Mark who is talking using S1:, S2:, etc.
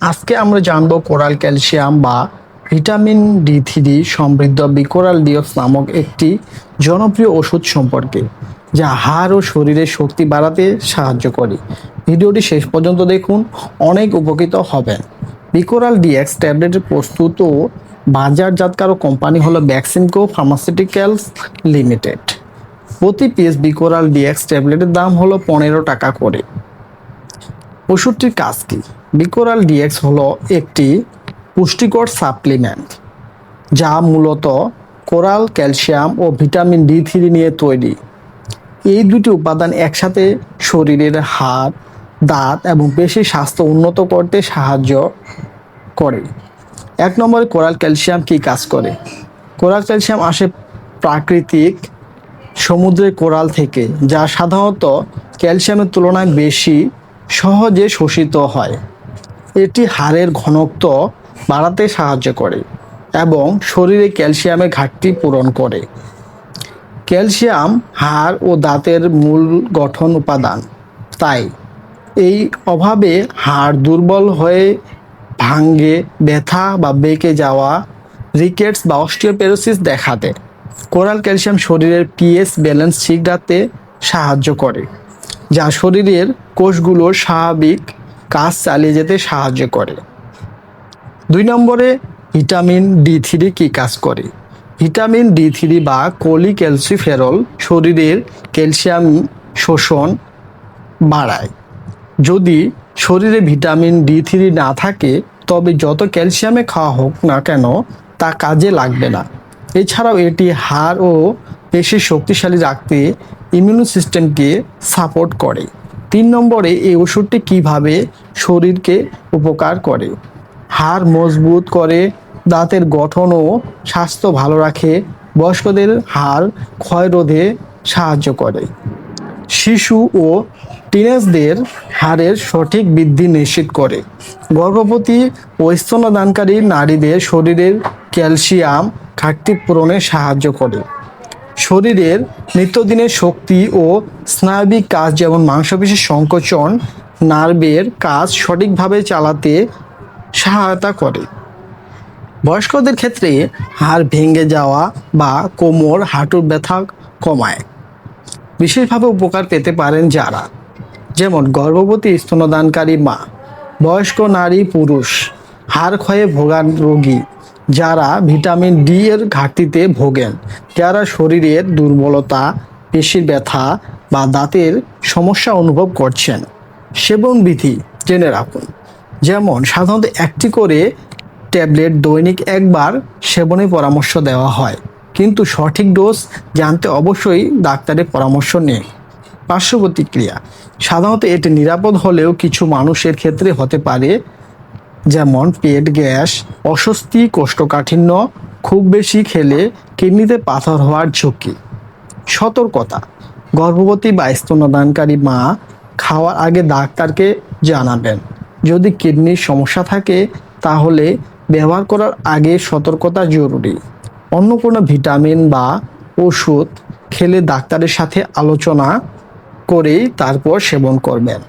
S1: আজকে আমরা জানব কোরাল ক্যালসিয়াম বা ভিটামিন ডি থ্রি সমৃদ্ধ বিকোরাল ডিওক্স নামক একটি জনপ্রিয় ওষুধ সম্পর্কে, যা হাড় ও শরীরের শক্তি বাড়াতে সাহায্য করে। ভিডিওটি শেষ পর্যন্ত দেখুন, অনেক উপকৃত হবেন। বিকোরাল ডিএক্স ট্যাবলেটের প্রস্তুত ও বাজারজাতকারক কোম্পানি হলো ভ্যাকসিনকো ফার্মাসিউটিক্যালস লিমিটেড। প্রতি পিস বিকোরাল ডিএক্স ট্যাবলেটের দাম হলো পনেরো টাকা করে। ওষুধটির কাজ কি? বিকোরাল ডিএক্স হলো একটি পুষ্টিকর সাপ্লিমেন্ট যা মূলত কোরাল, ক্যালসিয়াম ও ভিটামিন ডি থ্রি নিয়ে তৈরি। এই দুটি উপাদান একসাথে শরীরের হাড়, দাঁত এবং পেশি স্বাস্থ্য উন্নত করতে সাহায্য করে। এক নম্বরে কোরাল, ক্যালসিয়াম কি কাজ করে? কোরাল, ক্যালসিয়াম আসে প্রাকৃতিক সমুদ্রের কোরাল থেকে, যা সাধারণত ক্যালসিয়ামের তুলনায় বেশি সহজে শোষিত হয়। এটি হাড়ের ঘনত্ব বাড়াতে সাহায্য করে এবং শরীরে ক্যালসিয়ামের ঘাটতি পূরণ করে। ক্যালসিয়াম হাড় ও দাঁতের মূল গঠন উপাদান। তাই এই অভাবে হাড় দুর্বল হয়ে ভাঙ্গে, ব্যথা বা বেঁকে যাওয়া, রিকেটস বা অস্টিওপেরোসিস দেখা দেয়। কোরাল ক্যালসিয়াম শরীরের পিএস ব্যালেন্স ঠিক রাখতে সাহায্য করে। যা শরীরের কোষগুলোর স্বাভাবিক কাজ চালিয়ে যেতে সাহায্য করে। দুই নম্বরে, ভিটামিন ডি থ্রি কী কাজ করে? ভিটামিন ডি থ্রি বা কোলিক্যালসিফেরল শরীরের ক্যালসিয়াম শোষণ বাড়ায়। যদি শরীরে ভিটামিন ডি থ্রি না থাকে, তবে যত ক্যালসিয়ামে খাওয়া হোক না কেন, তা কাজে লাগবে না। এছাড়াও এটি হাড় ও পেশি শক্তিশালী রাখতে ইমিউন সিস্টেমকে সাপোর্ট করে। তিন নম্বরে এই ওষুধটি কীভাবে শরীরকে উপকার করে। হাড় মজবুত করে, দাঁতের গঠন ও স্বাস্থ্য ভালো রাখে, বয়স্কদের হাড় ক্ষয় রোধে সাহায্য করে। শিশু ও টিনেজদের হাড়ের সঠিক বৃদ্ধি নিশ্চিত করে। গর্ভবতী ও স্তনদানকারী নারীদের শরীরের ক্যালসিয়াম ঘাটতি পূরণে সাহায্য করে। শরীরের নিত্যদিনের শক্তি ও স্নায়বিক কাজ যেমন মাংসপেশির সংকোচন, নার্ভের কাজ সঠিকভাবে চালাতে সহায়তা করে। বয়স্কদের ক্ষেত্রে হাড় ভেঙে যাওয়া বা কোমর, হাঁটুর ব্যথা কমায়। বিশেষভাবে উপকার পেতে পারেন যারা, যেমন গর্ভবতী স্তনদানকারী মা, বয়স্ক নারী, পুরুষ হাড় ক্ষয়ে ভোগান রোগী। যারা ভিটামিন ডি এর ঘাটতিতে ভোগেন, যারা শরীরের দুর্বলতা, পেশির ব্যথা বা দাঁতের সমস্যা অনুভব করছেন, সেবন বিধি জেনে রাখুন। যেমন, সাধারণত একটি করে ট্যাবলেট দৈনিক একবার সেবনের পরামর্শ দেওয়া হয়, কিন্তু সঠিক ডোজ জানতে অবশ্যই ডাক্তারের পরামর্শ নিন। পার্শ্ব প্রতিক্রিয়া, সাধারণত এটি নিরাপদ হলেও কিছু মানুষের ক্ষেত্রে হতে পারে যেমন পেট গ্যাস, অস্বস্তি, কোষ্ঠকাঠিন্য, খুব বেশি খেলে কিডনিতে পাথর হওয়ার ঝুঁকি। সতর্কতা, গর্ভবতী বা স্তনদানকারী মা খাওয়ার আগে ডাক্তারকে জানাবেন। যদি কিডনির সমস্যা থাকে, তাহলে ব্যবহার করার আগে সতর্কতা জরুরি। অন্য কোনো ভিটামিন বা ওষুধ খেলে ডাক্তারের সাথে আলোচনা করেই তারপর সেবন করবেন।